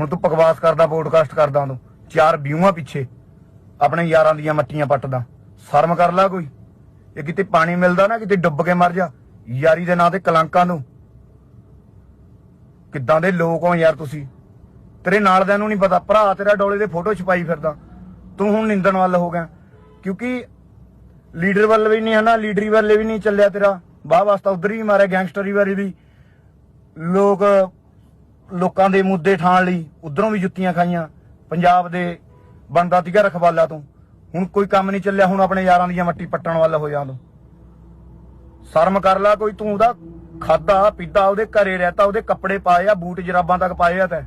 ਹੁਣ ਤੂੰ ਬਕਵਾਸ ਕਰਦਾ ਪੋਡਕਾਸਟ ਕਰਦਾ ਤੂੰ ਚਾਰ ਵਿਊਆਂ ਪਿੱਛੇ। ਆਪਣੇ ਯਾਰਾਂ ਦੀਆਂ ਮੱਟੀਆਂ ਪੱਟਦਾ। ਸ਼ਰਮ ਕਰ ਲੈ ਕੋਈ। ਇਹ ਕਿਤੇ ਪਾਣੀ ਮਿਲਦਾ ਨਾ, ਕਿਤੇ ਡੁੱਬ ਕੇ ਮਰ ਜਾ। ਯਾਰੀ ਦੇ ਨਾਂ ਤੇ ਕਲੰਕਾਂ ਨੂੰ। ਕਿੱਦਾਂ ਦੇ ਲੋਕ ਹੋ ਯਾਰ ਤੁਸੀਂ। ਤੇਰੇ ਨਾਲ ਦਿਆਂ ਨੂੰ ਨਹੀਂ ਪਤਾ। ਭਰਾ ਤੇਰਾ ਡੋਲੇ ਦੇ ਫੋਟੋ ਛਪਾਈ ਫਿਰਦਾ। ਤੂੰ ਹੁਣ ਨਿੰਦਣ ਵੱਲ ਹੋ ਗਿਆ। ਕਿਉਂਕਿ ਲੀਡਰ ਵੱਲ ਵੀ ਨਹੀਂ ਹਨਾ, ਲੀਡਰੀ ਵੱਲ ਵੀ ਨਹੀਂ ਚੱਲਿਆ ਤੇਰਾ। ਬਾਹ ਵਾਸਤਾ ਉਧਰ ਹੀ ਮਾਰਿਆ ਗੈਂਗਸਟਰੀ ਵਾਰੀ ਵੀ ਲੋਕ ਲੋਕਾਂ ਦੇ ਮੁੱਦੇ ਠਾਣ ਲਈ ਉਧਰੋਂ ਵੀ ਜੁੱਤੀਆਂ ਖਾਈਆਂ। ਪੰਜਾਬ ਦੇ ਬੰਦਾ ਤੀਗਾ ਰਖਵਾਲਾ ਤੋਂ। ਹੁਣ ਕੋਈ ਕੰਮ ਨਹੀਂ ਚੱਲਿਆ, ਹੁਣ ਆਪਣੇ ਯਾਰਾਂ ਦੀਆਂ ਮੱਟੀ ਪੱਟਣ ਵਾਲਾ ਹੋ ਜਾਂ ਤੂੰ ਸ਼ਰਮ ਕਰ ਲੈ ਕੋਈ, ਤੂੰ ਉਹਦਾ ਖਾਦਾ, ਪੀਤਾ, ਉਹਦੇ ਘਰੇ ਰਹਤਾ, ਉਹਦੇ ਕੱਪੜੇ ਪਾਏ ਆ, ਬੂਟ ਜਰਾਬਾਂ ਤੱਕ ਪਾਏ ਆ ਤੈਂ।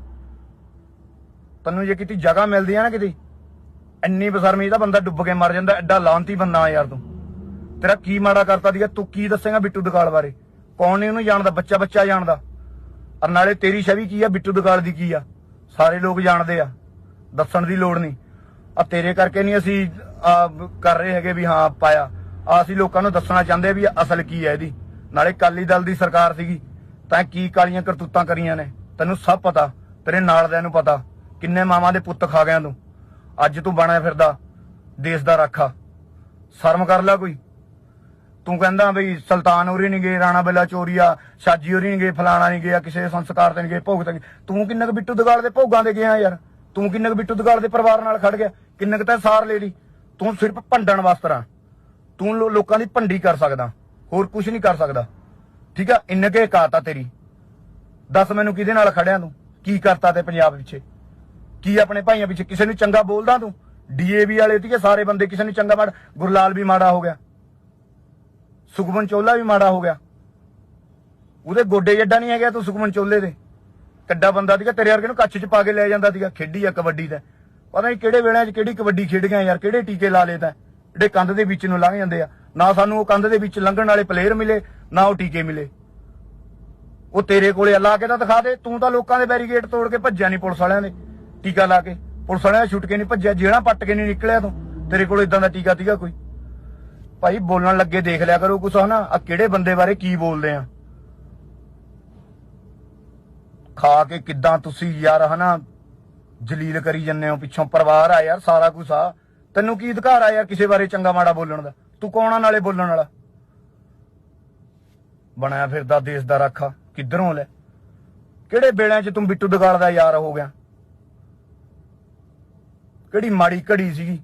ਤੈਨੂੰ ਜੇ ਕਿਤੇ ਜਗ੍ਹਾ ਮਿਲਦੀ ਆ ਨਾ ਕਿਤੇ ਇੰਨੀ ਬਸਰਮੀ ਦਾ ਬੰਦਾ ਡੁੱਬ ਕੇ ਮਰ ਜਾਂਦਾ, ਐਡਾ ਲਾਂਤੀ ਬੰਦਾ ਯਾਰ ਤੂੰ। ਤੇਰਾ ਕੀ ਮਾੜਾ ਕਰਤਾ ਦੀਗਾ ਤੂੰ ਕੀ ਦੱਸੇਗਾ ਬਿੱਟੂ ਦੁਕਾਲ ਬਾਰੇ? ਕੌਣ ਨਹੀਂ ਉਹਨੂੰ ਜਾਣਦਾ ਬੱਚਾ ਬੱਚਾ ਜਾਣਦਾ। ਔਰ ਨਾਲੇ ਤੇਰੀ ਛਵੀ ਕੀ ਆ, ਬਿੱਟੂ ਦਗਾਲ ਦੀ ਕੀ ਆ? ਸਾਰੇ ਲੋਕ ਜਾਣਦੇ ਆ, ਦੱਸਣ ਦੀ ਲੋੜ ਨਹੀਂ ਆ ਤੇਰੇ ਕਰਕੇ ਨਹੀਂ ਅਸੀਂ ਕਰ ਰਹੇ ਹੈਗੇ ਵੀ ਹਾਂ, ਪਾਇਆ। ਆ ਅਸੀਂ ਲੋਕਾਂ ਨੂੰ ਦੱਸਣਾ ਚਾਹੁੰਦੇ ਵੀ ਅਸਲ ਕੀ ਹੈ ਇਹਦੀ। ਨਾਲੇ ਕਾਲੀ ਦਲ ਦੀ ਸਰਕਾਰ ਸੀਗੀ, ਤਾਂ ਕੀ ਕਾਲੀਆਂ ਕਰਤੂਤਾਂ ਕਰੀਆਂ ਨੇ? ਤੈਨੂੰ ਸਭ ਪਤਾ, ਤੇਰੇ ਨਾਲ ਦਿਆਂ ਨੂੰ ਪਤਾ। ਕਿੰਨੇ ਮਾਵਾਂ ਦੇ ਪੁੱਤ ਖਾ ਗਿਆ ਤੂੰ। ਅੱਜ ਤੂੰ ਬਣਿਆ ਫਿਰਦਾ, ਦੇਸ਼ ਦਾ ਰਾਖਾ। ਸ਼ਰਮ ਕਰ ਲੈ ਕੋਈ। ਤੂੰ ਕਹਿੰਦਾ ਬਈ ਸੁਲਤਾਨ ਹੋਰੀ ਨਹੀਂ ਗਏ, ਰਾਣਾ ਬੇਲਾ ਚੋਰੀਆ, ਸ਼ਾਜੀ ਹੋਰੀ ਨਹੀਂ ਗਏ, ਫਲਾਣਾ ਨਹੀਂ ਗਿਆ, ਕਿਸੇ ਸੰਸਕਾਰ ਤੇ ਨਹੀਂ ਗਏ ਭੋਗ ਤੇ ਤੂੰ ਕਿੰਨੇ ਕੁ ਬਿੱਟੂ ਦਗਾਲ ਦੇ ਭੋਗਾਂ ਦੇ ਗਿਆ ਯਾਰ? ਤੂੰ ਕਿੰਨੇ ਕੁ ਬਿੱਟੂ ਦਗਾਲ ਦੇ ਪਰਿਵਾਰ ਨਾਲ ਖੜ ਗਿਆ? ਕਿੰਨੇ ਕੁ ਤਾਂ ਸਾਰ ਲੈ ਲਈ? ਤੂੰ ਸਿਰਫ ਭੰਡਣ ਵਾਸਤਰਾ ਤੂੰ ਲੋ- ਲੋਕਾਂ ਦੀ ਭੰਡੀ ਕਰ ਸਕਦਾ। ਹੋਰ ਕੁਝ ਨਹੀਂ ਕਰ ਸਕਦਾ। ਠੀਕ ਆ? ਇੰਨੇ ਕੇ ਕਾਤਾ ਤੇਰੀ। ਦੱਸ ਮੈਨੂੰ ਕਿਹਦੇ ਨਾਲ ਖੜਿਆ ਤੂੰ? ਕੀ ਕਰਤਾ ਤੇ ਪੰਜਾਬ ਪਿੱਛੇ? ਕੀ ਆਪਣੇ ਭਾਈਆਂ ਪਿੱਛੇ ਕਿਸੇ ਨੂੰ ਚੰਗਾ ਬੋਲਦਾ ਤੂੰ? ਡੀਏਵੀ ਵਾਲੇ ਸੀਗੇ ਸਾਰੇ ਬੰਦੇ ਕਿਸੇ ਨੂੰ ਚੰਗਾ ਮਾੜਾ ਗੁਰਲਾਲ ਵੀ ਮਾੜਾ ਹੋ ਗਿਆ। ਸੁਖਮਨ ਚੋਲਾ ਵੀ ਮਾੜਾ ਹੋ ਗਿਆ। ਉਹਦੇ ਗੋਡੇ ਜੱਡਾ ਨਹੀਂ ਹੈਗਾ ਤੂੰ ਸੁਖਮਨ ਚੋਲੇ ਦੇ। ਕੱਡਾ ਬੰਦਾ ਸੀਗਾ ਤੇਰੇ ਵਰਗੇ ਨੂੰ ਕੱਛ 'ਚ ਪਾ ਕੇ ਲੈ ਜਾਂਦਾ ਸੀਗਾ ਖੇਡੀ ਆ ਕਬੱਡੀ ਦਾ। ਪਤਾ ਨਹੀਂ ਕਿਹੜੇ ਵੇਲਿਆਂ 'ਚ ਕਿਹੜੀ ਕਬੱਡੀ ਖੇਡ ਗਿਆ ਯਾਰ, ਕਿਹੜੇ ਟੀਕੇ ਲਾ ਲਏ ਤਾਂ। ਜਿਹੜੇ ਕੰਧ ਦੇ ਵਿੱਚ ਨੂੰ ਲੰਘ ਜਾਂਦੇ ਆ। ਨਾ ਸਾਨੂੰ ਉਹ ਕੰਧ ਦੇ ਵਿੱਚ ਲੰਘਣ ਵਾਲੇ ਪਲੇਅਰ ਮਿਲੇ, ਨਾ ਉਹ ਟੀਕੇ ਮਿਲੇ। ਉਹ ਤੇਰੇ ਕੋਲੇ ਅੱਲਾ ਕੇ ਤਾਂ ਦਿਖਾ ਦੇ। ਤੂੰ ਤਾਂ ਲੋਕਾਂ ਦੇ ਬੈਰੀਗੇਡ ਤੋੜ ਕੇ ਭੱਜਿਆ ਨਹੀਂ ਪੁਲਿਸ ਵਾਲਿਆਂ ਦੇ। ਟੀਕਾ ਲਾ ਕੇ। ਪੁਲਿਸ ਵਾਲਿਆਂ ਛੁੱਟ ਕੇ ਨਹੀਂ ਭੱਜਿਆ ਜਿਹੜਾ ਪੱਟ ਕੇ ਨਹੀਂ ਨਿਕਲਿਆ ਤੂੰ ਤੇਰੇ ਕੋਲ ਇਦਾਂ ਦਾ ਟੀਕਾ ਸੀਗਾ ਕੋਈ? ਭਾਈ, ਬੋਲਣ ਲੱਗੇ ਦੇਖ ਲਿਆ ਕਰੋ ਕੁਛ, ਹਨਾ? ਆ ਕਿਹੜੇ ਬੰਦੇ ਬਾਰੇ ਕੀ ਬੋਲਦੇ ਆ? ਖਾ ਕੇ ਕਿੱਦਾਂ ਤੁਸੀਂ ਯਾਰ, ਹਨਾ? ਜਲੀਲ ਕਰੀ ਜੰਨੇ ਹੋ, ਪਿੱਛੋਂ ਪਰਿਵਾਰ ਆ ਯਾਰ, ਸਾਰਾ ਕੁਝ ਆ। ਤੈਨੂੰ ਕੀ ਅਧਿਕਾਰ ਆ ਯਾਰ ਕਿਸੇ ਬਾਰੇ ਚੰਗਾ ਮਾੜਾ ਬੋਲਣ ਦਾ? ਤੂੰ ਕੌਣ ਆ ਨਾਲੇ ਬੋਲਣ ਵਾਲਾ? ਬਣਾਇਆ ਫਿਰਦਾ ਦੇਸ਼ ਦਾ ਰਾਖਾ। ਕਿੱਧਰੋਂ ਲੈ? ਕਿਹੜੇ ਵੇਲਿਆਂ 'ਚ ਤੂੰ ਬਿੱਟੂ ਦਗਾਲ ਦਾ ਯਾਰ ਹੋ ਗਿਆ? ਕਿਹੜੀ ਮਾੜੀ ਘੜੀ ਸੀਗੀ?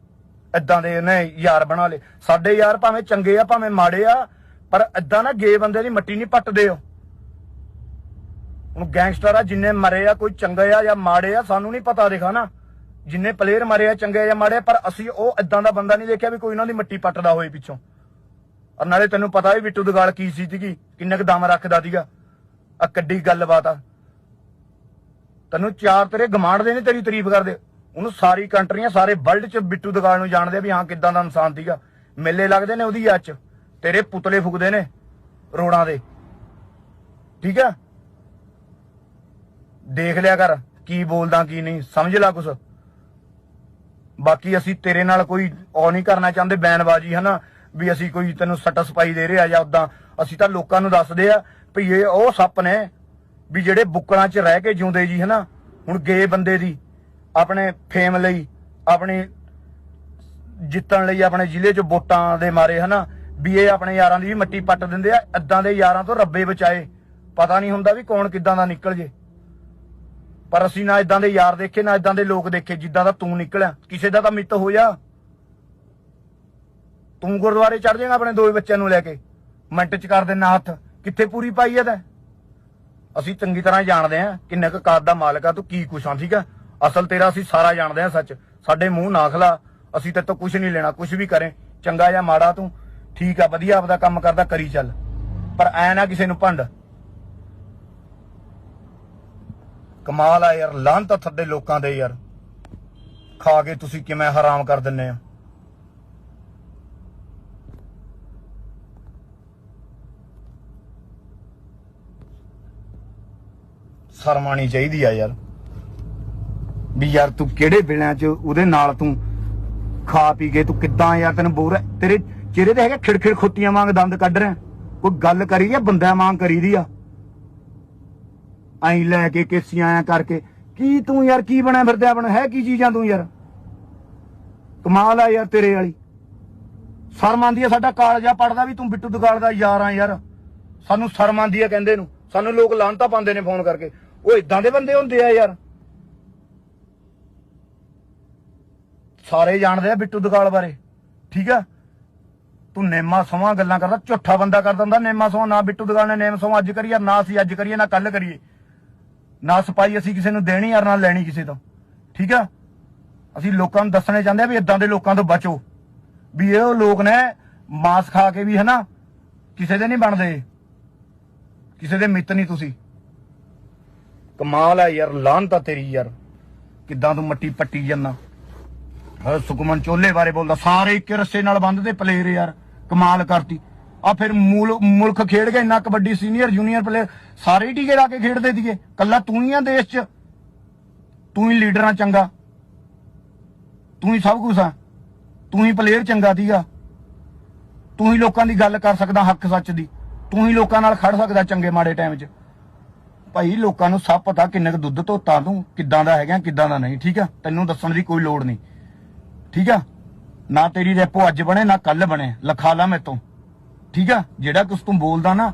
ਏਦਾਂ ਦੇ ਨੇ ਯਾਰ ਬਣਾ ਲਏ। ਸਾਡੇ ਯਾਰ ਭਾਵੇਂ ਚੰਗੇ ਆ, ਭਾਵੇਂ ਮਾੜੇ ਆ, ਪਰ ਏਦਾਂ ਨਾ ਗੇ ਬੰਦੇ ਦੀ ਮੱਟੀ ਨਹੀਂ ਪੱਟਦੇ ਹੋ। ਹੁਣ ਗੈਂਗਸਟਰ ਆ, ਜਿੰਨੇ ਮਰੇ ਆ, ਕੋਈ ਚੰਗੇ ਆ ਜਾਂ ਮਾੜੇ ਆ, ਸਾਨੂੰ ਨਹੀਂ ਪਤਾ ਦੇਖਾ ਨਾ। ਜਿੰਨੇ ਪਲੇਅਰ ਮਰੇ ਆ, ਚੰਗੇ ਜਾਂ ਮਾੜੇ ਪਰ ਅਸੀਂ ਉਹ ਏਦਾਂ ਦਾ ਬੰਦਾ ਨਹੀਂ ਦੇਖਿਆ ਵੀ ਕੋਈ ਉਹਨਾਂ ਦੀ ਮੱਟੀ ਪੱਟਦਾ ਹੋਏ ਪਿੱਛੋਂ। ਔਰ ਨਾਲੇ ਤੈਨੂੰ ਪਤਾ ਵੀ ਬਿੱਟੂ ਦਗਾਲ ਕੀ ਸੀ ਸੀਗੀ, ਕਿੰਨਾ ਕੁ ਦਮ ਰੱਖਦਾ ਸੀਗਾ। ਆ ਕੱਡੀ ਗੱਲਬਾਤ ਆ। ਤੈਨੂੰ ਚਾਰ ਤੇਰੇ ਗਮਾਂਡ ਦੇ ਨੇ, ਤੇਰੀ ਤਾਰੀਫ ਕਰਦੇ। ਉਹਨੂੰ ਸਾਰੀ ਕੰਟਰੀਆਂ, ਸਾਰੇ ਵਰਲਡ 'ਚ ਬਿੱਟੂ ਦਗਾਲ ਨੂੰ ਜਾਣਦੇ ਵੀ ਹਾਂ ਕਿੱਦਾਂ ਦਾ ਇਨਸਾਨ ਸੀਗਾ। ਮੇਲੇ ਲੱਗਦੇ ਨੇ ਉਹਦੀ ਅੱਜ ਤੇਰੇ ਪੁਤਲੇ ਫੁਕਦੇ ਨੇ ਰੋੜਾਂ ਦੇ। ਠੀਕ ਹੈ ਦੇਖ ਲਿਆ ਕਰ, ਕੀ ਬੋਲਦਾ, ਕੀ ਨਹੀਂ, ਸਮਝ ਲੈ ਕੁਛ। ਬਾਕੀ ਅਸੀਂ ਤੇਰੇ ਨਾਲ ਕੋਈ ਉਹ ਨਹੀਂ ਕਰਨਾ ਚਾਹੁੰਦੇ, ਬੈਨਬਾਜੀ, ਹਨਾ? ਵੀ ਅਸੀਂ ਕੋਈ ਤੈਨੂੰ ਸਟੀਸਫਾਈ ਦੇ ਰਹੇ ਆ ਜਾਂ ਉਦਾਂ ਅਸੀਂ ਤਾਂ ਲੋਕਾਂ ਨੂੰ ਦੱਸਦੇ ਆ ਵੀ ਇਹ ਉਹ ਸੱਪ ਨੇ ਵੀ ਜਿਹੜੇ ਬੁੱਕਲਾਂ 'ਚ ਰਹਿ ਕੇ ਜਿਉਂਦੇ ਜੀ, ਹਨਾ? ਹੁਣ ਗਏ ਬੰਦੇ ਦੀ। ਆਪਣੇ ਫੇਮ ਲਈ, ਆਪਣੀ ਜਿੱਤਣ ਲਈ ਆਪਣੇ ਜ਼ਿਲ੍ਹੇ 'ਚ ਵੋਟਾਂ ਦੇ ਮਾਰੇ, ਹਨਾ? ਵੀ ਇਹ ਆਪਣੇ ਯਾਰਾਂ ਦੀ ਵੀ ਮੱਟੀ ਪੱਟ ਦਿੰਦੇ ਆ, ਏਦਾਂ ਦੇ ਯਾਰਾਂ ਤੋਂ ਰੱਬੇ ਬਚਾਏ। ਪਤਾ ਨਹੀਂ ਹੁੰਦਾ ਵੀ ਕੌਣ ਕਿੱਦਾਂ ਦਾ ਨਿਕਲ ਜੇ। ਪਰ ਅਸੀਂ ਨਾ ਇਦਾਂ ਦੇ ਯਾਰ ਦੇਖੇ, ਨਾ ਇਦਾਂ ਦੇ ਲੋਕ ਦੇਖੇ, ਜਿੱਦਾਂ ਦਾ ਤੂੰ ਨਿਕਲਿਆ। ਕਿਸੇ ਦਾ ਤਾਂ ਮਿੱਤ ਹੋ ਜਾ। ਤੂੰ ਗੁਰਦੁਆਰੇ ਚੜ ਜਾਏਗਾ ਆਪਣੇ ਦੋਵੇਂ ਬੱਚਿਆਂ ਨੂੰ ਲੈ ਕੇ। ਮਿੰਟ ਚ ਕਰ ਦੇਣਾ ਹੱਥ। ਕਿੱਥੇ ਪੂਰੀ ਪਾਈ ਐ ਤੈਂ? ਅਸੀਂ ਚੰਗੀ ਤਰ੍ਹਾਂ ਜਾਣਦੇ ਆ ਕਿੰਨਾ ਕੁ ਕਾਦ ਦਾ ਮਾਲਕ ਆ, ਤੂੰ ਕੀ ਕੁਛ ਆ, ਠੀਕ ਆ? ਅਸਲ ਤੇਰਾ ਅਸੀਂ ਸਾਰਾ ਜਾਣਦੇ ਆ ਸੱਚ। ਸਾਡੇ ਮੂੰਹ ਨਾ ਖਲਾ ਅਸੀਂ ਤੇਰੇ ਤੋਂ ਕੁਝ ਨਹੀਂ ਲੈਣਾ ਕੁਝ ਵੀ ਕਰੇ। ਚੰਗਾ ਜਾਂ ਮਾੜਾ ਤੂੰ। ਠੀਕ ਆ, ਵਧੀਆ ਆਪਦਾ ਕੰਮ ਕਰਦਾ, ਕਰੀ ਚੱਲ। ਪਰ ਐ ਨਾ ਕਿਸੇ ਨੂੰ ਭੰਡ। ਕਮਾਲ ਆ ਯਾਰ ਲਾਂਤ ਆ ਥੱਡੇ ਲੋਕਾਂ ਦੇ ਯਾਰ। ਖਾ ਕੇ ਤੁਸੀਂ ਕਿਵੇਂ ਹਰਾਮ ਕਰ ਦਿੰਨੇ ਆ ਸ਼ਰਮਾਣੀ ਚਾਹੀਦੀ ਆ ਯਾਰ। ਵੀ ਯਾਰ ਤੂੰ ਕਿਹੜੇ ਵੇਲਿਆਂ 'ਚ ਉਹਦੇ ਨਾਲ ਤੂੰ ਖਾ ਪੀ ਕੇ ਤੂੰ ਕਿੱਦਾਂ ਯਾਰ ਤੈਨੂੰ ਬੋਰ ਤੇਰੇ ਚਿਹਰੇ ਤੇ ਹੈਗਾ ਖਿੜਖਿੜ ਖੁੱਤੀਆਂ ਵਾਂਗ ਦੰਦ ਕੱਢ ਰਿਹਾ। ਕੋਈ ਗੱਲ ਕਰੀ ਦੀ ਬੰਦਿਆਂ ਵਾਂਗ ਕਰੀ ਦੀ ਆ? ਐਂ ਲੈ ਕੇ ਕੇਸੀਆਂ ਆ ਕਰਕੇ। ਕੀ ਤੂੰ ਯਾਰ, ਕੀ ਬਣਿਆ ਫਿਰਦਾ ਬਣ ਹੈ ਕੀ ਚੀਜ਼ਾਂ ਤੂੰ ਯਾਰ? ਕਮਾਲ ਆ ਯਾਰ ਤੇਰੇ ਵਾਲੀ। ਸ਼ਰਮ ਆਂਦੀ ਆ ਸਾਡਾ ਕਾਲਜਾ ਪੜਦਾ ਵੀ ਤੂੰ ਬਿੱਟੂ ਦਗਾਲ ਦਾ ਯਾਰ ਆ ਯਾਰ। ਸਾਨੂੰ ਸ਼ਰਮ ਆਂਦੀ ਆ ਕਹਿੰਦੇ ਨੂੰ। ਸਾਨੂੰ ਲੋਕ ਲਾਂਤਾ ਪਾਉਂਦੇ ਨੇ ਫੋਨ ਕਰਕੇ। ਉਹ ਇਦਾਂ ਦੇ ਬੰਦੇ ਹੁੰਦੇ ਆ ਯਾਰ। ਸਾਰੇ ਜਾਣਦੇ ਆ ਬਿੱਟੂ ਦਗਾਲ ਬਾਰੇ। ਠੀਕ ਆ? ਤੂੰ ਨੇਮਾ ਸੋਹਾਂ ਗੱਲਾਂ ਕਰਦਾ, ਝੂਠਾ ਬੰਦਾ ਕਰ ਦਿੰਦਾ, ਨੇਮਾ ਸੋਹਾਂ ਨਾ ਬਿੱਟੂ ਦਗਾਲ ਨੇ ਨੇਮ ਸੋਹਾਂ ਅੱਜ ਕਰੀਏ ਨਾ ਅਸੀਂ ਅੱਜ ਕਰੀਏ, ਨਾ ਕੱਲ ਕਰੀਏ। ਨਾ ਸਪਾਈ ਅਸੀਂ ਕਿਸੇ ਨੂੰ ਦੇਣੀ ਯਾਰ ਨਾ ਲੈਣੀ ਕਿਸੇ ਤੋਂ। ਠੀਕ ਆ? ਅਸੀਂ ਲੋਕਾਂ ਨੂੰ ਦੱਸਣੇ ਚਾਹੁੰਦੇ ਆ ਵੀ ਇਦਾਂ ਦੇ ਲੋਕਾਂ ਤੋਂ ਬਚੋ। ਵੀ ਇਹ ਉਹ ਲੋਕ ਨੇ, ਮਾਸ ਖਾ ਕੇ ਵੀ ਹਨਾ, ਕਿਸੇ ਦੇ ਨਹੀਂ ਬਣਦੇ। ਕਿਸੇ ਦੇ ਮਿੱਤ ਨਹੀਂ ਤੁਸੀਂ। ਕਮਾਲ ਆ ਯਾਰ, ਲਾਹਨਤ ਤੇਰੀ ਯਾਰ। ਕਿੱਦਾਂ ਤੂੰ ਮੱਟੀ ਪੱਟੀ ਜਾਂਦਾ। ਸੁਕਮਨ ਚੋਲੇ ਬਾਰੇ ਬੋਲਦਾ, ਸਾਰੇ ਇੱਕ ਰਸੇ ਨਾਲ ਬੰਨਦੇ ਪਲੇਅਰ ਯਾਰ, ਕਮਾਲ ਕਰਤੀ। ਆ ਫਿਰ ਮੁਲਕ ਖੇਡ ਗਿਆ, ਇੰਨਾ ਕਬੱਡੀ ਸੀਨੀਅਰ ਜੂਨੀਅਰ ਪਲੇਅਰ ਸਾਰੇ ਟੀਕੇ ਲਾ ਕੇ ਖੇਡਦੇ ਸੀਗੇ। ਕੱਲਾ ਤੂੰ ਹੀ ਆ ਦੇਸ਼ 'ਚ। ਤੂੰ ਹੀ ਲੀਡਰ ਚੰਗਾ। ਤੂੰ ਹੀ ਸਭ ਕੁਝ ਆ। ਤੂੰ ਹੀ ਪਲੇਅਰ ਚੰਗਾ ਸੀਗਾ। ਤੂੰ ਹੀ ਲੋਕਾਂ ਦੀ ਗੱਲ ਕਰ ਸਕਦਾ ਹੱਕ ਸੱਚ ਦੀ। ਤੂੰ ਹੀ ਲੋਕਾਂ ਨਾਲ ਖੜ ਸਕਦਾ ਚੰਗੇ ਮਾੜੇ ਟਾਈਮ 'ਚ। ਭਾਈ ਲੋਕਾਂ ਨੂੰ ਸਭ ਪਤਾ ਕਿੰਨੇ ਕੁ ਦੁੱਧ ਧੋਤਾ ਤੂੰ, ਕਿੱਦਾਂ ਦਾ ਹੈਗਾ, ਕਿੱਦਾਂ ਦਾ ਨਹੀਂ, ਠੀਕ ਆ? ਤੈਨੂੰ ਦੱਸਣ ਦੀ ਕੋਈ ਲੋੜ ਨਹੀਂ। ਠੀਕ ਆ? ਨਾ ਤੇਰੀ ਰੈਪੋ ਅੱਜ ਬਣੇ, ਨਾ ਕੱਲ ਬਣੇ। ਲਖਾ ਲਾ ਮੇਤੋਂ ਠੀਕ ਆ? ਜਿਹੜਾ ਕੁਝ ਤੂੰ ਬੋਲਦਾ ਨਾ,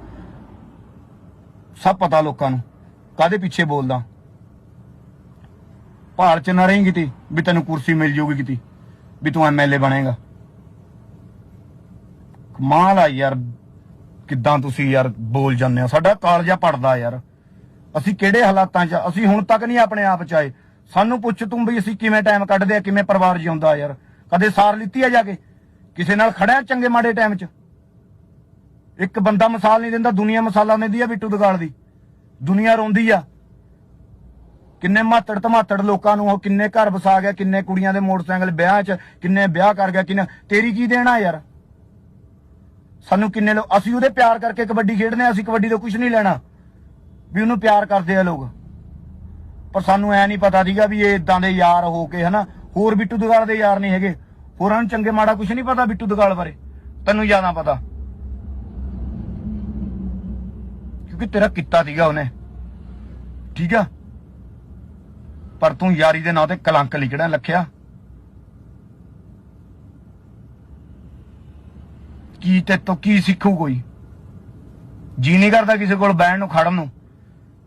ਸਭ ਪਤਾ ਲੋਕਾਂ ਨੂੰ। ਕਾਦੇ ਪਿੱਛੇ ਬੋਲਦਾ? ਭਾਲ ਚ ਨਾ ਰਹੀ ਕਿਤੇ ਵੀ ਤੈਨੂੰ ਕੁਰਸੀ ਮਿਲ ਜੂਗੀ ਕਿਤੇ। ਵੀ ਤੂੰ ਐਮਐਲਏ ਬਣੇਗਾ। ਕਮਾਲ ਆ ਯਾਰ। ਕਿੱਦਾਂ ਤੁਸੀਂ ਯਾਰ ਬੋਲ ਜਾਂਦੇ ਹੋ? ਸਾਡਾ ਕਾਲਜਾ ਪੜਦਾ ਯਾਰ। ਅਸੀਂ ਕਿਹੜੇ ਹਾਲਾਤਾਂ 'ਚ ਅਸੀਂ ਹੁਣ ਤੱਕ ਨਹੀਂ ਆਪਣੇ ਆਪ 'ਚ ਆਏ। ਸਾਨੂੰ ਪੁੱਛ ਤੂੰ ਵੀ ਅਸੀਂ ਕਿਵੇਂ ਟਾਈਮ ਕੱਢਦੇ ਆ, ਕਿਵੇਂ ਪਰਿਵਾਰ ਜਿਉਂਦਾ ਯਾਰ? ਕਦੇ ਸਾਰ ਲਿੱਤੀ ਆ ਜਾ ਕੇ? ਕਿਸੇ ਨਾਲ ਖੜਿਆ ਚੰਗੇ ਮਾੜੇ ਟਾਈਮ 'ਚ? ਇੱਕ ਬੰਦਾ ਮਿਸਾਲ ਨਹੀਂ ਦਿੰਦਾ, ਦੁਨੀਆ ਮਿਸਾਲਾਂ ਦਿੰਦੀ ਆ ਬਿੱਟੂ ਦਗਾਲ ਦੀ। ਦੁਨੀਆ ਰੋਂਦੀ ਆ। ਕਿੰਨੇ ਮਾਤੜ ਧਮਾਤੜ ਲੋਕਾਂ ਨੂੰ ਉਹ ਕਿੰਨੇ ਘਰ ਵਸਾ ਗਿਆ, ਕਿੰਨੇ ਕੁੜੀਆਂ ਦੇ ਮੋਟਰਸਾਈਕਲ ਵਿਆਹ 'ਚ, ਕਿੰਨੇ ਵਿਆਹ ਕਰ ਗਿਆ, ਕਿੰਨੇ ਤੇਰੀ ਕੀ ਦੇਣਾ ਯਾਰ? ਸਾਨੂੰ ਕਿੰਨੇ ਲੋਕ ਅਸੀਂ ਉਹਦੇ ਪਿਆਰ ਕਰਕੇ ਕਬੱਡੀ ਖੇਡਦੇ ਆ, ਅਸੀਂ ਕਬੱਡੀ ਤੋਂ ਕੁਝ ਨਹੀਂ ਲੈਣਾ। ਵੀ ਉਹਨੂੰ ਪਿਆਰ ਕਰਦੇ ਆ ਲੋਕ। ਪਰ ਸਾਨੂੰ ਐ ਨਹੀਂ ਪਤਾ ਸੀਗਾ ਵੀ ਇਹ ਇਦਾਂ ਦੇ ਯਾਰ ਹੋ ਕੇ, ਹਨਾ? ਹੋਰ ਬਿੱਟੂ ਦਗਾਲ ਦੇ ਯਾਰ ਨਹੀਂ ਹੈਗੇ। ਹੋਰਾਂ ਨੂੰ ਚੰਗੇ ਮਾੜਾ ਕੁਝ ਨਹੀਂ ਪਤਾ ਬਿੱਟੂ ਦਗਾਲ ਬਾਰੇ? ਤੈਨੂੰ ਜ਼ਿਆਦਾ ਪਤਾ। ਕਿਉਂਕਿ ਤੇਰਾ ਕੀਤਾ ਸੀਗਾ ਉਹਨੇ। ਠੀਕ ਆ? ਪਰ ਤੂੰ ਯਾਰੀ ਦੇ ਨਾਂ ਤੇ ਕਲੰਕ ਲਿਖਣਾ ਲੱਖਿਆ। ਕੀ ਤੇ ਤੋਂ ਕੀ ਸਿੱਖੂ ਕੋਈ? ਜੀ ਨਹੀਂ ਕਰਦਾ ਕਿਸੇ ਕੋਲ ਬਹਿਣ ਨੂੰ, ਖੜਨ ਨੂੰ।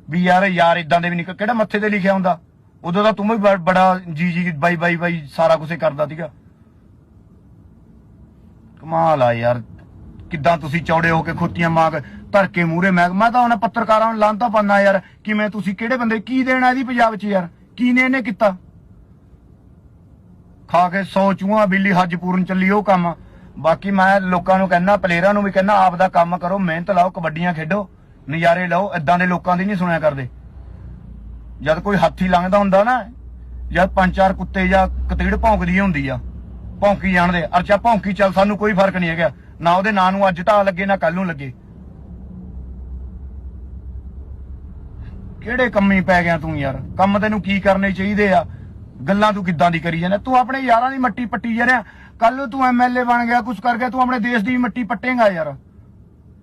ਵੀ ਯਾਰ ਯਾਰ ਇਦਾਂ ਦੇ ਵੀ ਨਿਕਲ ਕਿਹੜਾ ਮੱਥੇ ਤੇ ਲਿਖਿਆ ਹੁੰਦਾ? ਉਦੋਂ ਤਾਂ ਤੂੰ ਵੀ ਬੜਾ ਜੀ ਜੀ, ਬਾਈ ਬਾਈ ਬਾਈ ਸਾਰਾ ਕੁਝ ਕਰਦਾ ਸੀਗਾ। ਕਮਾਲ ਆ ਯਾਰ, ਕਿੱਦਾਂ ਤੁਸੀਂ ਚੌੜੇ ਹੋ ਕੇ ਖੁੱਤੀਆਂ ਮਾਗ ਧਰ ਕੇ ਮੂਰੇ ਮੈਂ ਮੈਂ ਤਾਂ ਉਹਨਾਂ ਪੱਤਰਕਾਰਾਂ ਨੂੰ ਲਾਂਤਾ ਪੰਨਾ ਯਾਰ, ਕਿਵੇਂ ਤੁਸੀਂ ਕਿਹੜੇ ਬੰਦੇ, ਕੀ ਦੇਣਾ ਇਹਦੀ ਪੰਜਾਬ 'ਚ ਯਾਰ? ਕੀ ਨੇ ਇਹਨੇ ਕੀਤਾ? ਖਾ ਕੇ ਸੌ ਚੂਹਾ ਬਿੱਲੀ ਹੱਜ ਪੂਰਨ ਚੱਲੀ ਉਹ ਕੰਮ। ਬਾਕੀ ਮੈਂ ਲੋਕਾਂ ਨੂੰ ਕਹਿੰਦਾ, ਪਲੇਅਰਾਂ ਨੂੰ ਵੀ ਕਹਿੰਦਾ, ਆਪ ਦਾ ਕੰਮ ਕਰੋ, ਮਿਹਨਤ ਲਾਓ, ਕਬੱਡੀਆਂ ਖੇਡੋ। ਨਜ਼ਾਰੇ ਲਓ ਇਦਾਂ ਦੇ ਲੋਕਾਂ ਦੀ ਨਹੀਂ ਸੁਣਿਆ ਕਰਦੇ। ਜਦ ਕੋਈ ਹਾਥੀ ਲੰਘਦਾ ਹੁੰਦਾ ਨਾ ਜਦ ਪੰਜ ਚਾਰ ਕੁੱਤੇ ਜਾਂ ਕਤੀੜ ਭੌਂਕਦੀ ਹੁੰਦੀ ਆ, ਭੌਂਕੀ ਜਾਣਦੇ ਅਰਚਾ, ਭੌਂਕੀ ਚੱਲ, ਸਾਨੂੰ ਕੋਈ ਫ਼ਰਕ ਨਹੀਂ ਹੈਗਾ। ਨਾ ਉਹਦੇ ਨਾਂ ਨੂੰ ਅੱਜ ਢਾ ਲੱਗੇ, ਨਾ ਕੱਲ ਨੂੰ ਲੱਗੇ। ਕਿਹੜੇ ਕੰਮੀ ਪੈ ਗਿਆ ਤੂੰ ਯਾਰ? ਕੰਮ ਤੈਨੂੰ ਕੀ ਕਰਨੇ ਚਾਹੀਦੇ ਆ? ਗੱਲਾਂ ਤੂੰ ਕਿੱਦਾਂ ਦੀ ਕਰੀ ਜਾਂਦਾ? ਤੂੰ ਆਪਣੇ ਯਾਰਾਂ ਦੀ ਮੱਟੀ ਪੱਟੀ ਜਾ ਰਿਹਾ ਕੱਲ ਨੂੰ ਤੂੰ ਐਮਐਲਏ ਬਣ ਗਿਆ ਕੁਝ ਕਰ ਗਿਆ, ਤੂੰ ਆਪਣੇ ਦੇਸ਼ ਦੀ ਮੱਟੀ ਪੱਟੇਗਾ ਯਾਰ।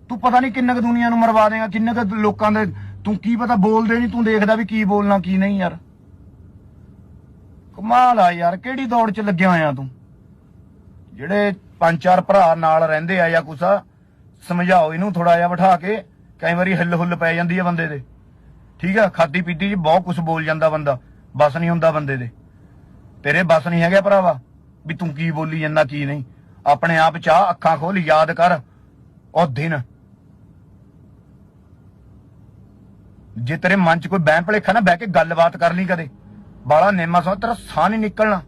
ਤੂੰ ਪਤਾ ਨਹੀਂ ਕਿੰਨੇ ਕੁ ਦੁਨੀਆ ਨੂੰ ਮਰਵਾ ਦੇਗਾ, ਕਿੰਨੇ ਕੁ ਲੋਕਾਂ ਦੇ ਤੂੰ ਕੀ ਪਤਾ ਬੋਲਦੇ ਨਹੀਂ, ਤੂੰ ਦੇਖਦਾ ਵੀ ਕੀ ਬੋਲਣਾ, ਕੀ ਨਹੀਂ ਯਾਰ। ਕਮਾਲ ਆ ਯਾਰ, ਕਿਹੜੀ ਦੌੜ 'ਚ ਲੱਗਿਆ ਹੋਇਆ ਤੂੰ? ਜਿਹੜੇ ਪੰਜ ਚਾਰ ਭਰਾ ਨਾਲ ਰਹਿੰਦੇ ਆ ਜਾਂ ਕੁਛ ਸਮਝਾਓ ਇਹਨੂੰ ਥੋੜਾ ਜਿਹਾ ਬਿਠਾ ਕੇ, ਕਈ ਵਾਰੀ ਹਿੱਲ ਹੁੱਲ ਪੈ ਜਾਂਦੀ ਆ ਬੰਦੇ ਦੇ। ਠੀਕ ਆ, ਖਾਦੀ ਪੀਤੀ 'ਚ ਬਹੁਤ ਕੁਝ ਬੋਲ ਜਾਂਦਾ ਬੰਦਾ, ਬਸ ਨਹੀਂ ਹੁੰਦਾ ਬੰਦੇ ਦੇ। ਤੇਰੇ ਬਸ ਨਹੀਂ ਹੈਗਾ ਭਰਾਵਾ, ਵੀ ਤੂੰ ਕੀ ਬੋਲੀ ਜਾਂਦਾ, ਕੀ ਨਹੀਂ। ਆਪਣੇ ਆਪ ਚਾਹ ਅੱਖਾਂ ਖੋਲ ਯਾਦ ਕਰ, ਉਹ ਦਿਨ ਜੇ ਤੇਰੇ ਮਨ 'ਚ ਕੋਈ ਬਹਿਮ ਭਲੇਖਾ ਨਾ ਬਹਿ ਕੇ ਗੱਲਬਾਤ ਕਰ ਲਈ ਕਦੇ, ਬਾਲਾ ਨੇਮਾ ਸੋ, ਤੇਰਾ ਸਾਹ ਨਹੀਂ ਨਿਕਲਣਾ।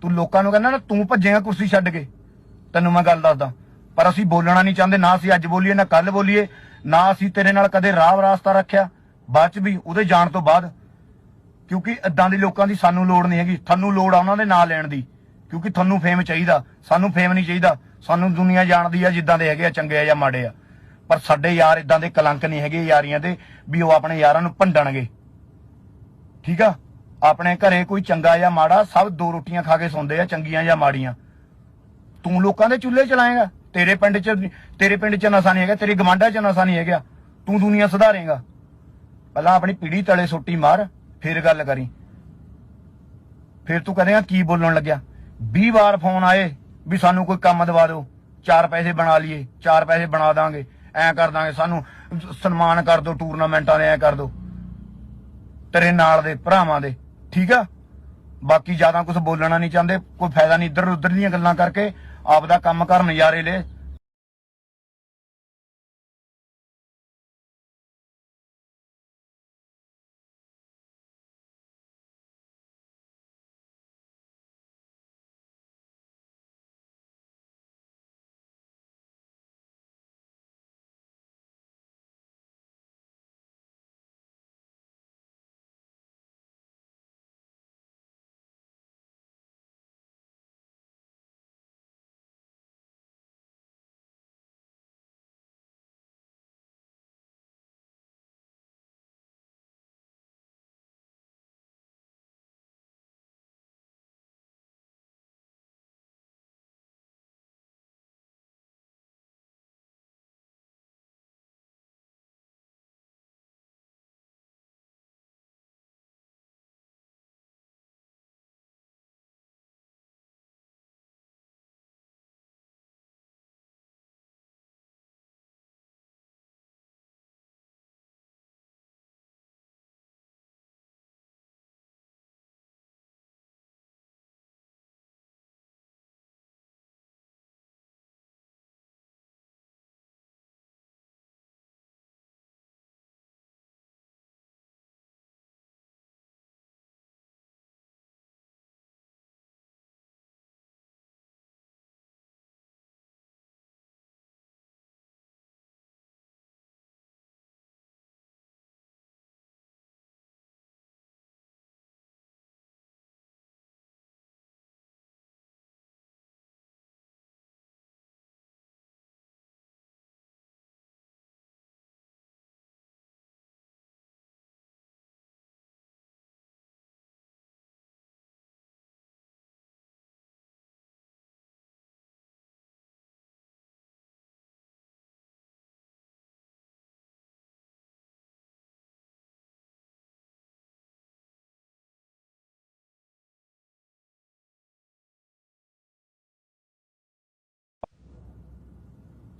ਤੂੰ ਲੋਕਾਂ ਨੂੰ ਕਹਿੰਦਾ ਨਾ, ਤੂੰ ਭੱਜੇਗਾ ਕੁਰਸੀ ਛੱਡ ਕੇ। ਤੈਨੂੰ ਮੈਂ ਗੱਲ ਦੱਸਦਾ, ਪਰ ਅਸੀਂ ਬੋਲਣਾ ਨਹੀਂ ਚਾਹੁੰਦੇ, ਨਾ ਅਸੀਂ ਅੱਜ ਬੋਲੀਏ, ਨਾ ਕੱਲ ਬੋਲੀਏ, ਨਾ ਅਸੀਂ ਤੇਰੇ ਨਾਲ ਕਦੇ ਰਾਹ ਰਾਸਤਾ ਰੱਖਿਆ। ਬਾਅਦ ਚ ਵੀ ਉਹਦੇ ਜਾਣ ਤੋਂ ਬਾਅਦ, ਕਿਉਂਕਿ ਇਦਾਂ ਦੇ ਲੋਕਾਂ ਦੀ ਸਾਨੂੰ ਲੋੜ ਨਹੀਂ ਹੈਗੀ। ਤੁਹਾਨੂੰ ਲੋੜ ਆ ਉਹਨਾਂ ਦੇ ਨਾਂ ਲੈਣ ਦੀ, ਕਿਉਂਕਿ ਤੁਹਾਨੂੰ ਫੇਮ ਚਾਹੀਦਾ। ਸਾਨੂੰ ਫੇਮ ਨਹੀਂ ਚਾਹੀਦਾ। ਸਾਨੂੰ ਦੁਨੀਆ ਜਾਣਦੀ ਆ ਜਿੱਦਾਂ ਦੇ ਹੈਗੇ ਆ, ਚੰਗੇ ਆ ਜਾਂ ਮਾੜੇ ਆ। ਪਰ ਸਾਡੇ ਯਾਰ ਇਦਾਂ ਦੇ ਕਲੰਕ ਨਹੀਂ ਹੈਗੇ ਯਾਰੀਆਂ ਦੇ ਵੀ ਉਹ ਆਪਣੇ ਯਾਰਾਂ ਨੂੰ ਭੰਡਣਗੇ। ਠੀਕ ਆ? ਆਪਣੇ ਘਰੇ ਕੋਈ ਚੰਗਾ ਜਾਂ ਮਾੜਾ ਸਭ ਦੋ ਰੋਟੀਆਂ ਖਾ ਕੇ ਸੌਂਦੇ ਆ, ਚੰਗੀਆਂ ਜਾਂ ਮਾੜੀਆਂ। ਤੂੰ ਲੋਕਾਂ ਦੇ ਚੁੱਲ੍ਹੇ ਚਲਾਏਗਾ। ਤੇਰੇ ਪਿੰਡ 'ਚ, ਤੇਰੇ ਪਿੰਡ 'ਚ ਨਸ਼ਾ ਨਹੀਂ ਹੈਗਾ, ਤੇਰੇ ਗਵਾਂਢਾਂ 'ਚ ਨਸ਼ਾ ਨਹੀਂ ਹੈਗਾ। ਤੂੰ ਦੁਨੀਆ ਸੁਧਾਰੇਗਾ। ਪਹਿਲਾਂ ਆਪਣੀ ਪੀੜੀ ਤਲੇ ਸੋਟੀ ਮਾਰ, ਫਿਰ ਗੱਲ ਕਰੀ। ਫਿਰ ਤੂੰ ਕਹੇਗਾ ਕੀ ਬੋਲਣ ਲੱਗਿਆ? 20 ਵਾਰ ਫੋਨ ਆਏ ਵੀ ਸਾਨੂੰ ਕੋਈ ਕੰਮ ਦਵਾ ਦਿਓ। ਚਾਰ ਪੈਸੇ ਬਣਾ ਲਈਏ, ਚਾਰ ਪੈਸੇ ਬਣਾ ਦਾਂਗੇ। ਐਂ ਕਰ ਦਾਂਗੇ, ਸਾਨੂੰ ਸਨਮਾਨ ਕਰ ਦਿਓ ਟੂਰਨਾਮੈਂਟਾਂ ਦੇ ਐਂ ਕਰ ਦਿਓ। ਤੇਰੇ ਨਾਲ ਦੇ, ਭਰਾਵਾਂ ਦੇ, ਠੀਕ ਆ? ਬਾਕੀ ਜ਼ਿਆਦਾ ਕੁਝ ਬੋਲਣਾ ਨਹੀਂ ਚਾਹੁੰਦੇ, ਕੋਈ ਫਾਇਦਾ ਨਹੀਂ ਇੱਧਰ ਉੱਧਰ ਦੀਆਂ ਗੱਲਾਂ ਕਰਕੇ ਆਪਦਾ ਕੰਮ ਕਰ ਨਜ਼ਾਰੇ ਲੈ।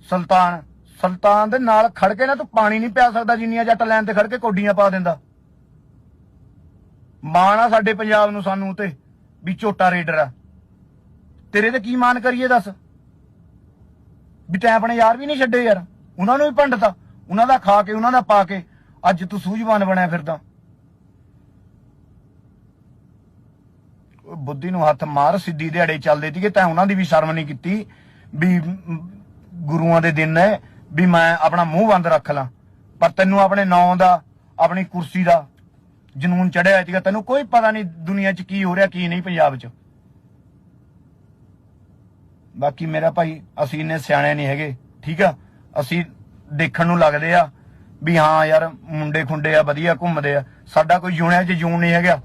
ਸੁਲਤਾਨ ਸੁਲਤਾਨ ਦੇ ਨਾਲ ਖੜ ਕੇ ਨਾ ਤੂੰ ਪਾਣੀ ਨਹੀਂ ਪਿਆ ਸਕਦਾ, ਜਿੰਨੀਆਂ ਜੱਟ ਲੈਣ ਤੇ ਖੜ ਕੇ ਕੋਡੀਆਂ ਪਾ ਦਿੰਦਾ। ਮਾਣ ਆ ਸਾਡੇ ਪੰਜਾਬ ਨੂੰ ਸਾਨੂੰ ਤੇ, ਵੀ ਝੋਟਾ ਰੇਡਰ ਆ। ਤੇਰੇ ਤੇ ਕੀ ਮਾਨ ਕਰੀਏ ਦੱਸ? ਵੀ ਤੈਂ ਆਪਣੇ ਯਾਰ ਵੀ ਨਹੀਂ ਛੱਡੇ ਯਾਰ। ਉਹਨਾਂ ਨੂੰ ਵੀ ਭੰਡਤਾ ਉਹਨਾਂ ਦਾ ਖਾ ਕੇ, ਉਹਨਾਂ ਦਾ ਪਾ ਕੇ, ਅੱਜ ਤੂੰ ਸੂਝਵਾਨ ਬਣਿਆ ਫਿਰਦਾ। ਬੁੱਧੀ ਨੂੰ ਹੱਥ ਮਾਰ, ਸਿੱਧੀ ਦਿਹਾੜੇ ਚੱਲਦੇ ਸੀਗੇ, ਤੈਂ ਉਹਨਾਂ ਦੀ ਵੀ ਸ਼ਰਮ ਨਹੀਂ ਕੀਤੀ, ਵੀ ਗੁਰੂਆਂ ਦੇ ਦਿਨ ਨੇ ਵੀ ਮੈਂ ਆਪਣਾ ਮੂੰਹ ਬੰਦ ਰੱਖ ਲਾਂ। ਪਰ ਤੈਨੂੰ ਆਪਣੇ ਨਾਂ ਦਾ, ਆਪਣੀ ਕੁਰਸੀ ਦਾ ਜਨੂਨ ਚੜਿਆ ਸੀਗਾ। ਤੈਨੂੰ ਕੋਈ ਪਤਾ ਨਹੀਂ ਦੁਨੀਆ 'ਚ ਕੀ ਹੋ ਰਿਹਾ, ਕੀ ਨਹੀਂ ਪੰਜਾਬ 'ਚ। ਬਾਕੀ ਮੇਰਾ ਭਾਈ, ਅਸੀਂ ਇੰਨੇ ਸਿਆਣੇ ਨਹੀਂ ਹੈਗੇ, ਠੀਕ ਆ? ਅਸੀਂ ਦੇਖਣ ਨੂੰ ਲੱਗਦੇ ਆ ਵੀ ਹਾਂ ਯਾਰ, ਮੁੰਡੇ ਖੁੰਡੇ ਆ, ਵਧੀਆ ਘੁੰਮਦੇ ਆ। ਸਾਡਾ ਕੋਈ ਜੂਣਿਆ 'ਚ ਜੂਣ ਨਹੀਂ ਹੈਗਾ।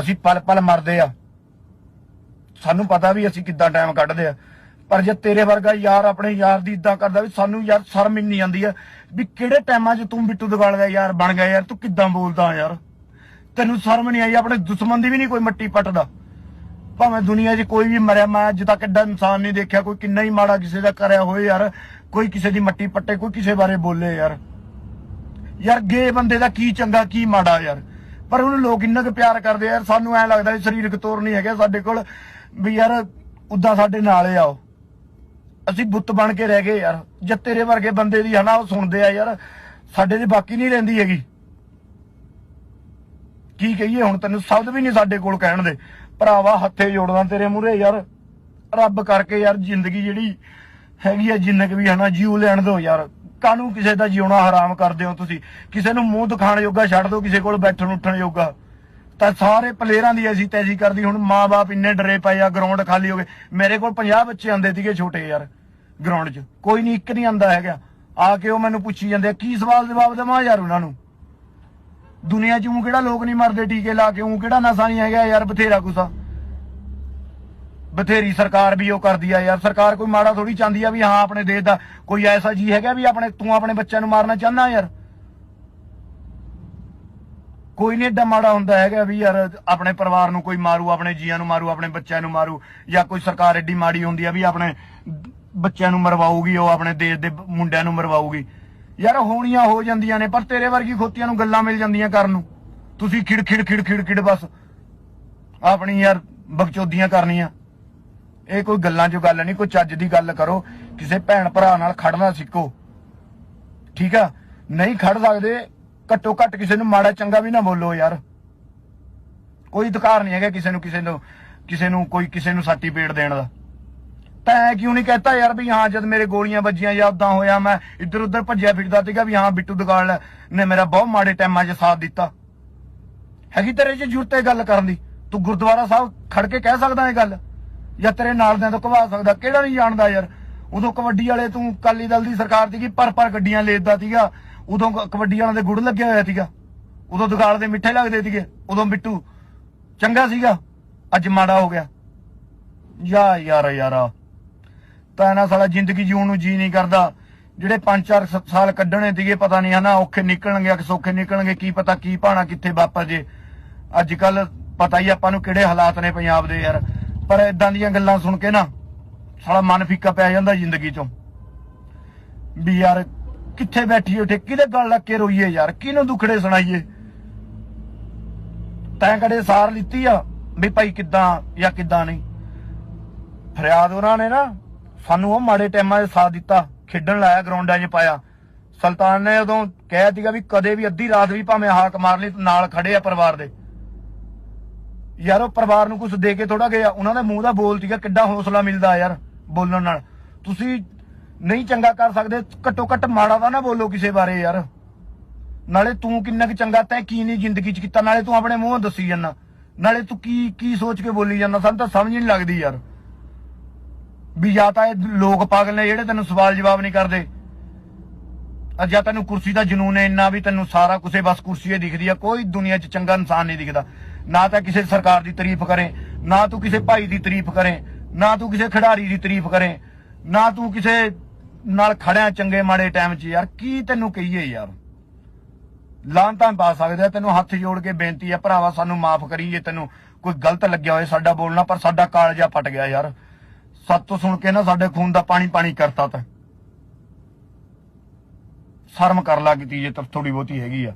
ਅਸੀਂ ਪਲ ਪਲ ਮਰਦੇ ਆ। ਸਾਨੂੰ ਪਤਾ ਵੀ ਅਸੀਂ ਕਿੱਦਾਂ ਟਾਈਮ ਕੱਢਦੇ ਆ। ਪਰ ਜੇ ਤੇਰੇ ਵਰਗਾ ਯਾਰ ਆਪਣੇ ਯਾਰ ਦੀ ਇਦਾਂ ਕਰਦਾ ਵੀ ਸਾਨੂੰ ਯਾਰ ਸ਼ਰਮ ਇੰਨੀ ਆਉਂਦੀ ਆ ਵੀ ਕਿਹੜੇ ਟਾਈਮਾਂ 'ਚ ਤੂੰ ਬਿੱਟੂ ਦਗਾਲ ਦਾ ਯਾਰ ਬਣ ਗਿਆ ਯਾਰ, ਤੂੰ ਕਿੱਦਾਂ ਬੋਲਦਾ ਯਾਰ? ਤੈਨੂੰ ਸ਼ਰਮ ਨਹੀਂ ਆਈ, ਆਪਣੇ ਦੁਸ਼ਮਣ ਦੀ ਵੀ ਨਹੀਂ ਕੋਈ ਮੱਟੀ ਪੱਟਦਾ। ਭਾਵੇਂ ਦੁਨੀਆ 'ਚ ਕੋਈ ਵੀ ਮਰਿਆ, ਮੈਂ ਅੱਜ ਤੱਕ ਐਡਾ ਇਨਸਾਨ ਨਹੀਂ ਦੇਖਿਆ, ਕੋਈ ਕਿੰਨਾ ਹੀ ਮਾੜਾ ਕਿਸੇ ਦਾ ਕਰਿਆ ਹੋਏ ਯਾਰ, ਕੋਈ ਕਿਸੇ ਦੀ ਮੱਟੀ ਪੱਟੇ, ਕੋਈ ਕਿਸੇ ਬਾਰੇ ਬੋਲੇ ਯਾਰ। ਯਾਰ, ਗੇ ਬੰਦੇ ਦਾ ਕੀ ਚੰਗਾ, ਕੀ ਮਾੜਾ ਯਾਰ। ਪਰ ਉਹਨੂੰ ਲੋਕ ਇੰਨਾ ਕੁ ਪਿਆਰ ਕਰਦੇ ਯਾਰ, ਸਾਨੂੰ ਐ ਲੱਗਦਾ ਵੀ ਸਰੀਰਕ ਤੌਰ ਨਹੀਂ ਹੈਗਾ ਸਾਡੇ ਕੋਲ, ਵੀ ਯਾਰ, ਉਦਾਂ ਸਾਡੇ ਨਾਲ ਹੀ ਆਓ। ਅਸੀਂ ਬੁੱਤ ਬਣ ਕੇ ਰਹਿ ਗਏ ਯਾਰ। ਜੇ ਤੇਰੇ ਵਰਗੇ ਬੰਦੇ ਦੀ ਹਨਾ ਉਹ ਸੁਣਦੇ ਆ ਯਾਰ, ਸਾਡੇ ਦੀ ਬਾਕੀ ਨਹੀਂ ਰਹਿੰਦੀ ਹੈਗੀ। ਕੀ ਕਹੀਏ, ਹੁਣ ਤੈਨੂੰ ਸ਼ਬਦ ਵੀ ਨਹੀਂ ਸਾਡੇ ਕੋਲ ਕਹਿਣ ਦੇ। ਭਰਾਵਾ, ਹੱਥੇ ਜੋੜਦਾ ਤੇਰੇ ਮੂਹਰੇ ਯਾਰ। ਰੱਬ ਕਰਕੇ ਯਾਰ ਜ਼ਿੰਦਗੀ ਜਿਹੜੀ ਹੈਗੀ ਆ ਜਿੰਨਕ ਵੀ ਹਨਾ ਜੀਉ ਲੈਣ ਦਿਓ ਯਾਰ। ਕਾਹਨੂੰ ਕਿਸੇ ਦਾ ਜਿਉਣਾ ਹਰਾਮ ਕਰਦੇ ਹੋ ਤੁਸੀਂ? ਕਿਸੇ ਨੂੰ ਮੂੰਹ ਦਿਖਾਣ ਯੋਗਾ ਛੱਡ ਦਿਓ ਕਿਸੇ ਕੋਲ ਬੈਠਣ ਉੱਠਣ ਯੋਗਾ ਤਾਂ ਸਾਰੇ ਪਲੇਅਰਾਂ ਦੀ ਐਸੀ ਤੈਸੀ ਕਰਦੀ ਹੁਣ ਮਾਂ-ਬਾਪ ਇੰਨੇ ਡਰੇ ਪਏ ਆ ਗਰਾਊਂਡ ਖਾਲੀ ਹੋ ਗਏ। ਮੇਰੇ ਕੋਲ 50 ਬੱਚੇ ਆਂਦੇ ਸੀਗੇ ਛੋਟੇ ਯਾਰ ਗਰਾਊਂਡ 'ਚ। ਕੋਈ ਨਹੀਂ ਇੱਕ ਨਹੀਂ ਆਂਦਾ ਹੈਗਾ। ਆ ਕੇ ਉਹ ਮੈਨੂੰ ਪੁੱਛੀ ਜਾਂਦੇ ਆ, ਕੀ ਸਵਾਲ ਜਵਾਬ ਦੇਵਾਂ ਯਾਰ ਉਹਨਾਂ ਨੂੰ? ਦੁਨੀਆ 'ਚ ਉਹ ਕਿਹੜਾ ਲੋਕ ਨਹੀਂ ਮਰਦੇ ਟੀਕੇ ਲਾ ਕੇ ਉਹ ਕਿਹੜਾ ਨਸ਼ਾ ਨਹੀਂ ਹੈਗਾ ਯਾਰ ਬਥੇਰਾ ਕੁਛ ਬਥੇਰੀ ਸਰਕਾਰ ਵੀ ਉਹ ਕਰਦੀ ਆ ਯਾਰ। ਸਰਕਾਰ ਕੋਈ ਮਾੜਾ ਥੋੜੀ ਚਾਹੁੰਦੀ ਆ ਵੀ ਹਾਂ ਆਪਣੇ ਦੇਸ਼ ਦਾ ਕੋਈ ਐਸਾ ਜੀ ਹੈਗਾ ਵੀ ਆਪਣੇ ਤੂੰ ਆਪਣੇ ਬੱਚਿਆਂ ਨੂੰ ਮਾਰਨਾ ਚਾਹੁੰਦਾ ਯਾਰ? ਕੋਈ ਨਹੀਂ ਏਡਾ ਮਾੜਾ ਹੁੰਦਾ ਹੈਗਾ ਵੀ ਯਾਰ ਆਪਣੇ ਪਰਿਵਾਰ ਨੂੰ ਕੋਈ ਮਾਰੂ, ਆਪਣੇ ਜੀਆਂ ਨੂੰ ਮਾਰੂ, ਆਪਣੇ ਬੱਚਿਆਂ ਨੂੰ ਮਾਰੂ, ਜਾਂ ਕੋਈ ਸਰਕਾਰ ਏਡੀ ਮਾੜੀ ਹੁੰਦੀ ਆ ਵੀ ਆਪਣੇ ਬੱਚਿਆਂ ਨੂੰ ਮਰਵਾਉਗੀ ਉਹ ਆਪਣੇ ਦੇਸ਼ ਦੇ ਮੁੰਡਿਆਂ ਨੂੰ ਮਰਵਾਊਗੀ। ਯਾਰ ਹੋਣੀਆਂ ਹੋ ਜਾਂਦੀਆਂ ਨੇ, ਪਰ ਤੇਰੇ ਵਰਗੀ ਖੋਤੀਆਂ ਨੂੰ ਗੱਲਾਂ ਮਿਲ ਜਾਂਦੀਆਂ ਕਰਨ ਨੂੰ। ਤੁਸੀਂ ਖਿੜ ਖਿੜ ਖਿੜ ਖਿੜ ਖਿੜ ਬਸ। ਆਪਣੀ ਯਾਰ ਬਕਚੋਦੀਆਂ ਕਰਨੀਆਂ। ਇਹ ਕੋਈ ਗੱਲਾਂ 'ਚ ਗੱਲ ਨਹੀਂ, ਕੋਈ ਚੱਜ ਦੀ ਗੱਲ ਕਰੋ। ਕਿਸੇ ਭੈਣ ਭਰਾ ਨਾਲ ਖੜਨਾ ਸਿੱਖੋ। ਠੀਕ ਆ? ਨਹੀਂ ਖੜ ਸਕਦੇ ਘੱਟੋ ਘੱਟ ਕਿਸੇ ਨੂੰ ਮਾੜਾ ਚੰਗਾ ਵੀ ਨਾ ਬੋਲੋ ਯਾਰ। ਕੋਈ ਅਧਿਕਾਰ ਨਹੀਂ ਹੈਗਾ ਕਿਸੇ ਨੂੰ ਕਿਸੇ ਨੂੰ ਕਿਸੇ ਨੂੰ ਕੋਈ, ਕਿਸੇ ਨੂੰ ਸਰਟੀਫਿਕੇਟ ਦੇਣ ਦਾ। ਤੈਂ ਕਿਉਂ ਨਹੀਂ ਕਹਤਾ ਯਾਰ ਵੀ ਹਾਂ, ਜਦ ਮੇਰੇ ਗੋਲੀਆਂ ਵੱਜੀਆਂ ਜਾਂ ਉਦਾਂ ਹੋਇਆ, ਮੈਂ ਇੱਧਰ ਉੱਧਰ ਭੱਜਿਆ ਫਿਰਦਾ ਸੀਗਾ ਵੀ ਹਾਂ, ਬਿੱਟੂ ਦਗਾਲ ਨੇ ਮੇਰਾ ਬਹੁਤ ਮਾੜੇ ਟਾਈਮਾਂ 'ਚ ਸਾਥ ਦਿੱਤਾ। ਹੈਗੀ ਤੇਰੇ 'ਚ ਜ਼ਰੂਰਤ ਹੈ ਗੱਲ ਕਰਨ ਦੀ? ਤੂੰ ਗੁਰਦੁਆਰਾ ਸਾਹਿਬ ਖੜ ਕੇ ਕਹਿ ਸਕਦਾ ਇਹ ਗੱਲ? ਜਾਂ ਤੇਰੇ ਨਾਲ ਦਿਆਂ ਤੋਂ ਕਵਾ ਸਕਦਾ? ਕਿਹੜਾ ਨਹੀਂ ਜਾਣਦਾ ਯਾਰ? ਉਦੋਂ ਕਬੱਡੀ ਵਾਲੇ ਤੂੰ ਕਾਲੀ ਦਲ ਦੀ ਸਰਕਾਰ ਸੀਗੀ ਪਰ ਪਰ ਗੱਡੀਆਂ ਲੇਦਾ ਸੀਗਾ। ਉਦੋਂ ਕਬੱਡੀ ਵਾਲਿਆਂ ਦੇ ਗੁੜ ਲੱਗਿਆ ਹੋਇਆ ਸੀਗਾ। ਉਦੋਂ ਦੁਕਾਨ ਦੇ ਮਿੱਠੇ ਲੱਗਦੇ ਸੀਗੇ। ਉਦੋਂ ਬਿੱਟੂ ਚੰਗਾ ਸੀਗਾ। ਅੱਜ ਮਾੜਾ ਹੋ ਗਿਆ। ਯਾ ਯਾਰ ਯਾਰਾ। ਤਾਂ ਨਾ ਸਾਲਾ ਜ਼ਿੰਦਗੀ ਜਿਉਣ ਨੂੰ ਜੀ ਨਹੀਂ ਕਰਦਾ। ਜਿਹੜੇ 5-4 ਸਾਲ ਕੱਢਣੇ ਸੀਗੇ, ਪਤਾ ਨਹੀਂ ਹਨਾ, ਔਖੇ ਨਿਕਲਣਗੇ ਕਿ ਸੌਖੇ ਨਿਕਲਣਗੇ, ਕੀ ਪਤਾ ਕੀ ਪਾਣਾ ਕਿੱਥੇ ਵਾਪਰ ਜੇ। ਅੱਜ ਕੱਲ ਪਤਾ ਹੀ ਆਪਾਂ ਨੂੰ ਕਿਹੜੇ ਹਾਲਾਤ ਨੇ ਪੰਜਾਬ ਦੇ ਯਾਰ। ਪਰ ਇਦਾਂ ਦੀਆਂ ਗੱਲਾਂ ਸੁਣ ਕੇ ਨਾ ਸਾਲਾ ਮਨ ਫਿੱਕਾ ਪੈ ਜਾਂਦਾ ਜ਼ਿੰਦਗੀ ਚੋਂ। ਵੀ ਯਾਰ ਕਿੱਥੇ ਬੈਠੀ ਉੱਠੇ ਕਿਹਦੇ ਗੱਲ ਲੱਗ ਕੇ ਰੋਈਏ ਯਾਰ, ਕਿਹਨੂੰ ਦੁੱਖੜੇ ਸੁਣਾਈਏ? ਤੈਂ ਕਦੇ ਸਾਰ ਲਿੱਤੀ ਆ ਵੀ ਭਾਈ ਕਿੱਦਾਂ ਜਾਂ ਕਿੱਦਾਂ ਨਹੀਂ? ਫਰਿਆਦ ਉਹਨਾਂ ਨੇ ਨਾ ਸਾਨੂੰ ਉਹ ਮਾੜੇ ਟਾਈਮਾਂ 'ਚ ਸਾਥ ਦਿੱਤਾ, ਖੇਡਣ ਲਾਇਆ, ਗਰਾਊਂਡਾਂ 'ਚ ਪਾਇਆ। ਸੁਲਤਾਨ ਨੇ ਉਦੋਂ ਕਹਿ ਦਿੱਤਾ ਵੀ ਕਦੇ ਵੀ ਅੱਧੀ ਰਾਤ ਵੀ ਭਾਵੇਂ ਹਾਕ ਮਾਰ ਲਈ, ਨਾਲ ਖੜੇ ਆ ਪਰਿਵਾਰ ਦੇ। ਯਾਰ ਉਹ ਪਰਿਵਾਰ ਨੂੰ ਕੁਝ ਦੇ ਕੇ ਥੋੜਾ ਗਿਆ ਉਹਨਾਂ ਦੇ ਮੂੰਹ ਦਾ ਬੋਲ ਸੀਗਾ, ਕਿੱਡਾ ਹੌਸਲਾ ਮਿਲਦਾ ਯਾਰ ਬੋਲਣ ਨਾਲ। ਤੁਸੀਂ ਨਹੀਂ ਚੰਗਾ ਕਰ ਸਕਦੇ, ਘੱਟੋ ਘੱਟ ਮਾੜਾ ਤਾਂ ਨਾ ਬੋਲੋ ਕਿਸੇ ਬਾਰੇ ਯਾਰ। ਨਾਲੇ ਤੂੰ ਕਿੰਨਾ ਕੁ ਚੰਗਾ, ਤੈਂ ਕੀ ਨਹੀਂ ਜ਼ਿੰਦਗੀ 'ਚ ਕੀਤਾ, ਨਾਲੇ ਤੂੰ ਆਪਣੇ ਮੂੰਹੋਂ ਦੱਸੀ ਜਾਂਦਾ। ਨਾਲੇ ਤੂੰ ਕੀ ਕੀ ਸੋਚ ਕੇ ਬੋਲੀ ਜਾਂਦਾ, ਸਾਨੂੰ ਤਾਂ ਸਮਝ ਹੀ ਨਹੀਂ ਲੱਗਦੀ ਯਾਰ। ਵੀ ਜਾਂ ਤਾਂ ਇਹ ਲੋਕ ਪਾਗਲ ਨੇ ਜਿਹੜੇ ਤੈਨੂੰ ਸਵਾਲ ਜਵਾਬ ਨਹੀਂ ਕਰਦੇ। ਅੱਜ ਜਾਂ ਤੈਨੂੰ ਕੁਰਸੀ ਦਾ ਜਨੂਨ ਹੈ ਇੰਨਾ ਵੀ ਤੈਨੂੰ ਸਾਰਾ ਕੁਛੇ ਬਸ ਕੁਰਸੀ ਹੀ ਦਿਖਦੀ ਆ, ਕੋਈ ਦੁਨੀਆ 'ਚ ਚੰਗਾ ਇਨਸਾਨ ਨਹੀਂ ਦਿਖਦਾ। ਨਾ ਤਾਂ ਕਿਸੇ ਸਰਕਾਰ ਦੀ ਤਾਰੀਫ ਕਰੇ, ਨਾ ਤੂੰ ਕਿਸੇ ਭਾਈ ਦੀ ਤਾਰੀਫ ਕਰੇ, ਨਾ ਤੂੰ ਕਿਸੇ ਖਿਡਾਰੀ ਦੀ ਤਾਰੀਫ ਕਰੇ। ਨਾ ਤੂੰ ਕਿਸੇ ਨਾਲ ਖੜਿਆ ਚੰਗੇ ਮਾੜੇ ਟਾਈਮ 'ਚ ਯਾਰ, ਕੀ ਤੈਨੂੰ ਕਹੀਏ ਯਾਰ? ਲਾਂਤਾਂ ਪਾ ਸਕਦੇ ਆ, ਤੈਨੂੰ ਹੱਥ ਜੋੜ ਕੇ ਬੇਨਤੀ ਆ, ਭਰਾਵਾ ਸਾਨੂੰ ਮਾਫ ਕਰੀਏ ਤੈਨੂੰ। ਕੋਈ ਗਲਤ ਲੱਗਿਆ ਹੋਏ ਸਾਡਾ ਬੋਲਣਾ, ਪਰ ਸਾਡਾ ਕਾਲਜਾ ਫਟ ਗਿਆ ਯਾਰ। ਸੱਤ ਸੁਣ ਕੇ ਨਾ ਸਾਡੇ ਖੂਨ ਦਾ ਪਾਣੀ ਪਾਣੀ ਕਰਤਾ ਤਾ। ਸ਼ਰਮ ਕਰ ਲਾ ਕੀਤੀ ਜੇ ਤਾਂ ਥੋੜੀ ਬਹੁਤੀ ਹੈਗੀ ਆ।